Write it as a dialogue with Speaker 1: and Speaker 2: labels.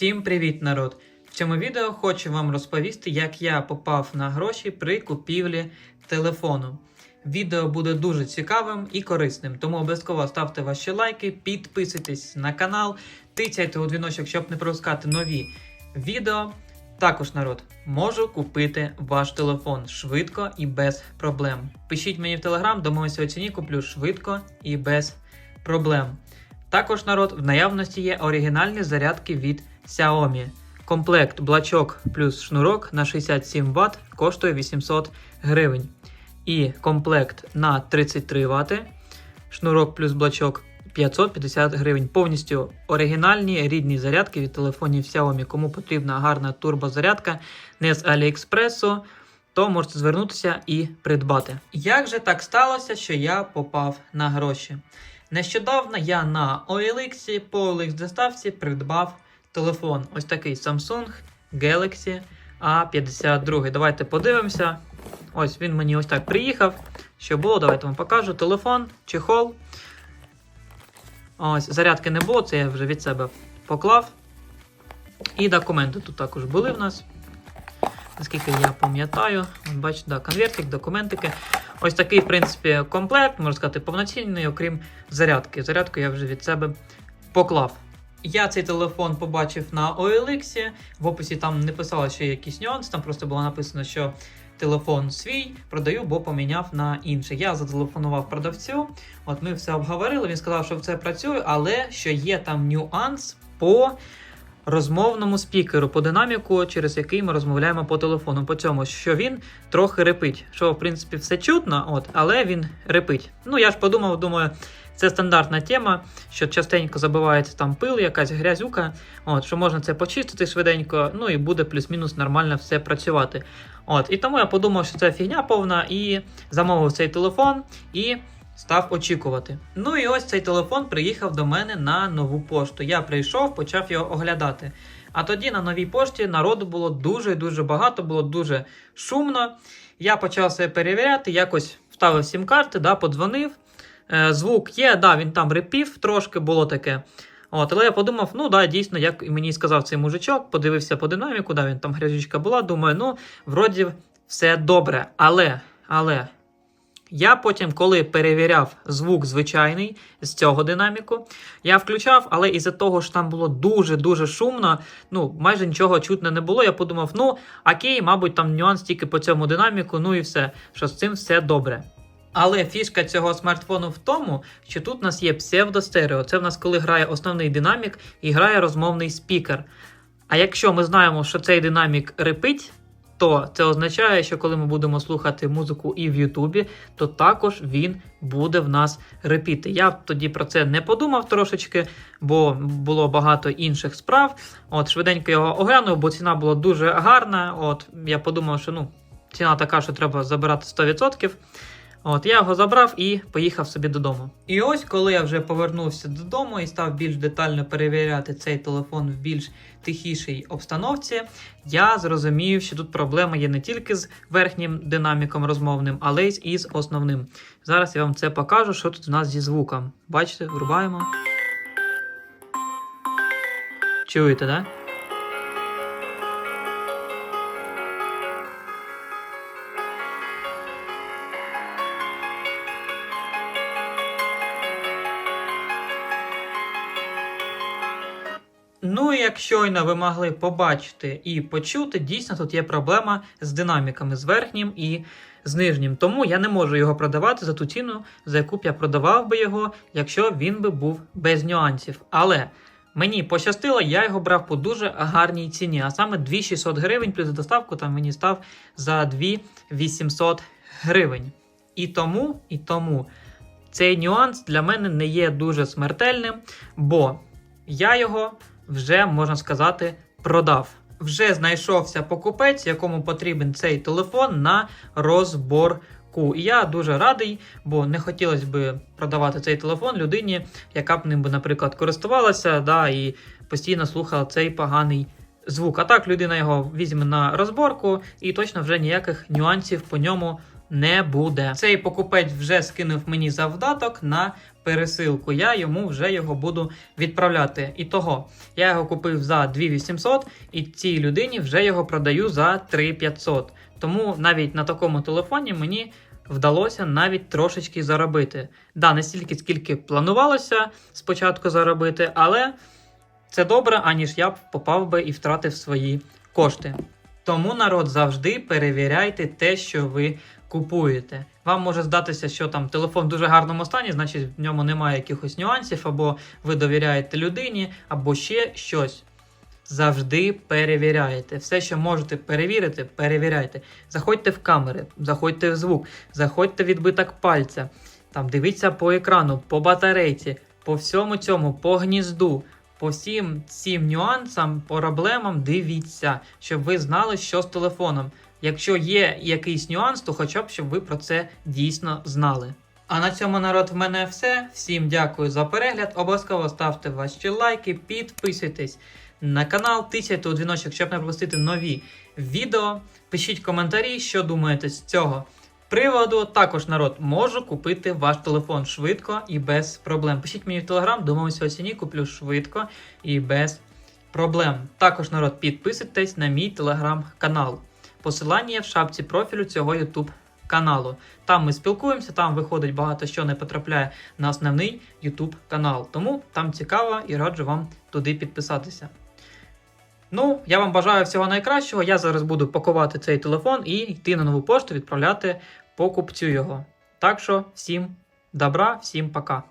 Speaker 1: Всім привіт, народ! В цьому відео хочу вам розповісти, як я попав на гроші при купівлі телефону. Відео буде дуже цікавим і корисним, тому обов'язково ставте ваші лайки, підписуйтесь на канал, тицяйте у дзвіночок, щоб не пропускати нові відео. Також, народ, можу купити ваш телефон швидко і без проблем. Пишіть мені в телеграм, домовимося у ціні, куплю швидко і без проблем. Також народ в наявності є оригінальні зарядки від Xiaomi. Комплект блачок плюс шнурок на 67 Вт коштує 800 гривень. І комплект на 33 Вт, шнурок плюс блачок 550 гривень. Повністю оригінальні рідні зарядки від телефонів Xiaomi. Кому потрібна гарна турбозарядка не з Аліекспресу, то можете звернутися і придбати. Як же так сталося, що я попав на гроші? Нещодавно я на OLX по OLX доставці придбав телефон. Ось такий Samsung Galaxy A52. Давайте подивимося. Ось він мені ось так приїхав. Що було, давайте вам покажу. Телефон, чехол. Ось, зарядки не було, це я вже від себе поклав. І документи тут також були в нас. Наскільки я пам'ятаю, бачите, да, конвертик, документики. Ось такий, в принципі, комплект, можна сказати, повноцінний, окрім зарядки. Зарядку я вже від себе поклав. Я цей телефон побачив на OLX. В описі там не писало, що є якісь нюанси, там просто було написано, що телефон свій продаю, бо поміняв на інший. Я зателефонував продавцю. От ми все обговорили. Він сказав, що це працює, але що є там нюанс по розмовному спікеру, по динаміку, через який ми розмовляємо по телефону. По цьому, що він трохи репить. Що, в принципі, все чутно, от, але він репить. Ну, я ж подумав, думаю, це стандартна тема, що частенько забивається там пил, якась грязюка, от, що можна це почистити швиденько, ну і буде плюс-мінус нормально все працювати. От, І тому я подумав, що це фігня повна, і замовив цей телефон і став очікувати. Ну і ось цей телефон приїхав до мене на нову пошту. Я прийшов, почав його оглядати. А тоді на новій пошті народу було дуже-дуже багато, було дуже шумно. Я почав себе перевіряти, якось вставив сім карти, да, подзвонив. Е, звук є, да, він там репів, трошки було таке. От, але я подумав, ну да, дійсно, як мені сказав цей мужичок, подивився по динаміку, да, він там грязючка була. Думаю, ну, вроді все добре. Але, але. Я потім, коли перевіряв звук звичайний з цього динаміку, я включав, але із-за того, що там було дуже-дуже шумно, ну майже нічого чутно не було. Я подумав, ну окей, мабуть, там нюанс тільки по цьому динаміку, ну і все, що з цим все добре. Але фішка цього смартфону в тому, що тут у нас є псевдостерео. Це в нас коли грає основний динамік і грає розмовний спікер. А якщо ми знаємо, що цей динамік репить, то це означає, що коли ми будемо слухати музику і в Ютубі, то також він буде в нас репіти. Я тоді про це не подумав трошечки, бо було багато інших справ. От швиденько його оглянув, бо ціна була дуже гарна. От я подумав, що ну ціна така, що треба забирати 100%. От я його забрав і поїхав собі додому. І ось, коли я вже повернувся додому і став більш детально перевіряти цей телефон в більш тихішій обстановці, я зрозумів, що тут проблема є не тільки з верхнім динаміком розмовним, але й із основним. Зараз я вам це покажу, що тут у нас зі звуком. Бачите, врубаємо. Чуєте, так? Да? Ну, і як щойно ви могли побачити і почути, дійсно тут є проблема з динаміками, з верхнім і з нижнім. Тому я не можу його продавати за ту ціну, за яку б я продавав би його, якщо він би був без нюансів. Але мені пощастило, я його брав по дуже гарній ціні, а саме 2600 гривень, плюс доставку там мені став за 2800 гривень. І тому, і тому цей нюанс для мене не є дуже смертельним, бо я його вже, можна сказати, продав. Вже знайшовся покупець, якому потрібен цей телефон на розборку. І я дуже радий, бо не хотілося б продавати цей телефон людині, яка б ним наприклад, користувалася да, і постійно слухала цей поганий звук. А так людина його візьме на розборку і точно вже ніяких нюансів по ньому не буде. Цей покупець вже скинув мені завдаток на пересилку, я йому вже його буду відправляти. І того, я його купив за 2800, і цій людині вже його продаю за 3500. Тому навіть на такому телефоні мені вдалося навіть трошечки заробити. Да, не стільки, скільки планувалося спочатку заробити, але це добре, аніж я б попав би і втратив свої кошти. Тому народ завжди перевіряйте те, що ви купуєте. Вам може здатися, що там телефон в дуже гарному стані, значить в ньому немає якихось нюансів, або ви довіряєте людині, або ще щось. Завжди перевіряйте. Все, що можете перевірити, перевіряйте. Заходьте в камери, заходьте в звук, заходьте в відбиток пальця. Там дивіться по екрану, по батарейці, по всьому цьому, по гнізду, по всім цим нюансам, проблемам дивіться, щоб ви знали, що з телефоном. Якщо є якийсь нюанс, то хоча б щоб ви про це дійсно знали. А на цьому народ в мене все. Всім дякую за перегляд. Обов'язково ставте ваші лайки, підписуйтесь на канал, тисяйте у дзвіночок, щоб не пропустити нові відео. Пишіть коментарі, що думаєте з цього приводу. Також народ можу купити ваш телефон швидко і без проблем. Пишіть мені в телеграм, домовимося у ціні, куплю швидко і без проблем. Також народ підписуйтесь на мій телеграм-канал. Посилання в шапці профілю цього YouTube каналу. Там ми спілкуємося, там виходить багато що не потрапляє на основний YouTube канал. Тому там цікаво і раджу вам туди підписатися. Ну, я вам бажаю всього найкращого. Я зараз буду пакувати цей телефон і йти на нову пошту відправляти покупцю його. Так що всім добра, всім пока.